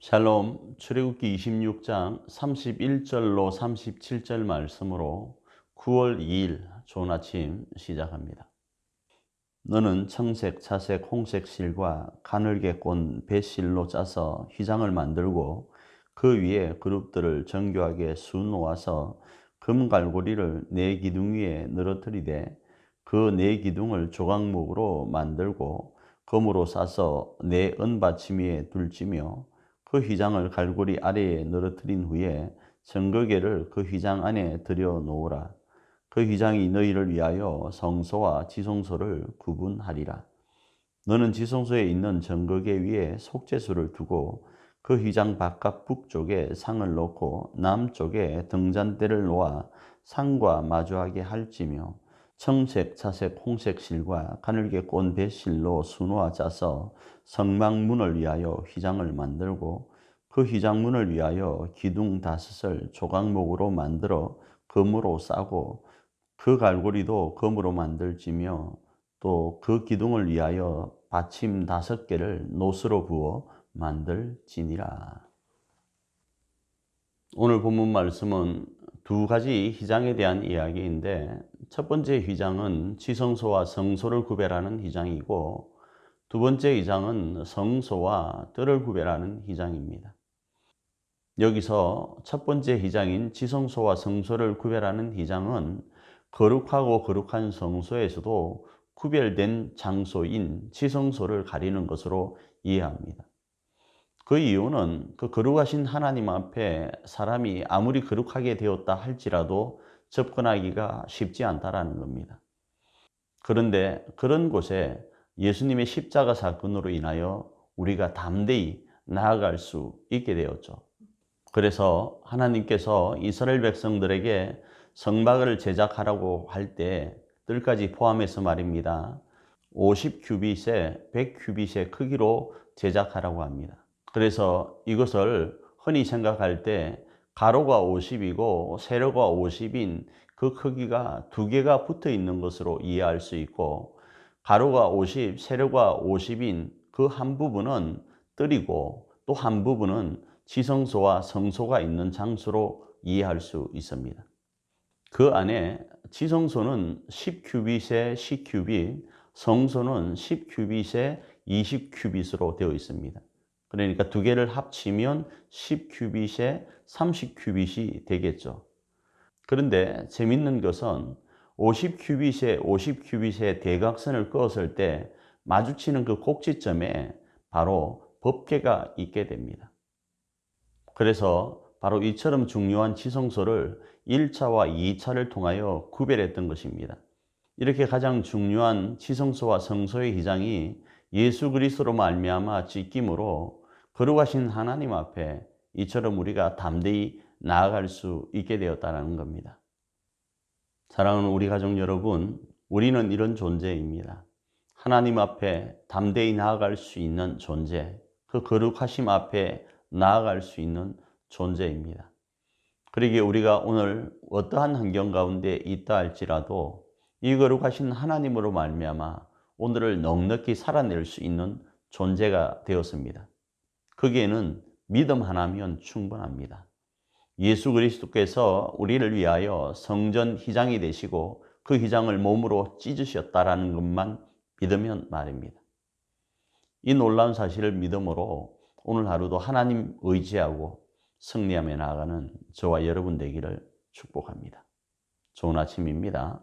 샬롬 출애굽기 26장 31절로 37절 말씀으로 9월 2일 좋은 아침 시작합니다. 너는 청색, 차색, 홍색 실과 가늘게 꼰 배실로 짜서 휘장을 만들고 그 위에 그룹들을 정교하게 수 놓아서 금갈고리를 네 기둥 위에 늘어뜨리되 그 네 기둥을 조각목으로 만들고 금으로 싸서 네 은받침 위에 둘지며 그 휘장을 갈고리 아래에 늘어뜨린 후에 정거개를 그 휘장 안에 들여 놓으라. 그 휘장이 너희를 위하여 성소와 지성소를 구분하리라. 너는 지성소에 있는 정거개 위에 속죄수를 두고 그 휘장 바깥 북쪽에 상을 놓고 남쪽에 등잔대를 놓아 상과 마주하게 할지며 청색, 차색, 홍색 실과 가늘게 꼰 배 실로 수놓아 짜서 성막문을 위하여 휘장을 만들고 그 휘장문을 위하여 기둥 다섯을 조각목으로 만들어 금으로 싸고 그 갈고리도 금으로 만들지며 또 그 기둥을 위하여 받침 다섯 개를 노스로 부어 만들지니라. 오늘 본문 말씀은 두 가지 휘장에 대한 이야기인데 첫 번째 휘장은 지성소와 성소를 구별하는 휘장이고 두 번째 휘장은 성소와 뜰을 구별하는 휘장입니다. 여기서 첫 번째 휘장인 지성소와 성소를 구별하는 휘장은 거룩하고 거룩한 성소에서도 구별된 장소인 지성소를 가리는 것으로 이해합니다. 그 이유는 그 거룩하신 하나님 앞에 사람이 아무리 거룩하게 되었다 할지라도 접근하기가 쉽지 않다라는 겁니다. 그런데 그런 곳에 예수님의 십자가 사건으로 인하여 우리가 담대히 나아갈 수 있게 되었죠. 그래서 하나님께서 이스라엘 백성들에게 성막을 제작하라고 할때 뜰까지 포함해서 말입니다. 50큐빗에 100큐빗의 크기로 제작하라고 합니다. 그래서 이것을 흔히 생각할 때 가로가 50이고 세로가 50인 그 크기가 두 개가 붙어 있는 것으로 이해할 수 있고 가로가 50, 세로가 50인 그 한 부분은 뜰이고 또 한 부분은 지성소와 성소가 있는 장소로 이해할 수 있습니다. 그 안에 지성소는 10큐빗에 10큐빗, 성소는 10큐빗에 20큐빗으로 되어 있습니다. 그러니까 두 개를 합치면 10큐빗에 30큐빗이 되겠죠. 그런데 재밌는 것은 50큐빗에 50큐빗의 대각선을 그었을 때 마주치는 그 꼭지점에 바로 법계가 있게 됩니다. 그래서 바로 이처럼 중요한 지성소를 1차와 2차를 통하여 구별했던 것입니다. 이렇게 가장 중요한 지성소와 성소의 기장이 예수 그리스도로 말미암아 지킴으로 거룩하신 하나님 앞에 이처럼 우리가 담대히 나아갈 수 있게 되었다는 겁니다. 사랑하는 우리 가족 여러분, 우리는 이런 존재입니다. 하나님 앞에 담대히 나아갈 수 있는 존재, 그 거룩하심 앞에 나아갈 수 있는 존재입니다. 그러기에 우리가 오늘 어떠한 환경 가운데 있다 할지라도 이 거룩하신 하나님으로 말미암아 오늘을 넉넉히 살아낼 수 있는 존재가 되었습니다. 거기에는 믿음 하나면 충분합니다. 예수 그리스도께서 우리를 위하여 성전 희장이 되시고 그 희장을 몸으로 찢으셨다라는 것만 믿으면 말입니다. 이 놀라운 사실을 믿음으로 오늘 하루도 하나님 의지하고 승리하며 나아가는 저와 여러분 되기를 축복합니다. 좋은 아침입니다.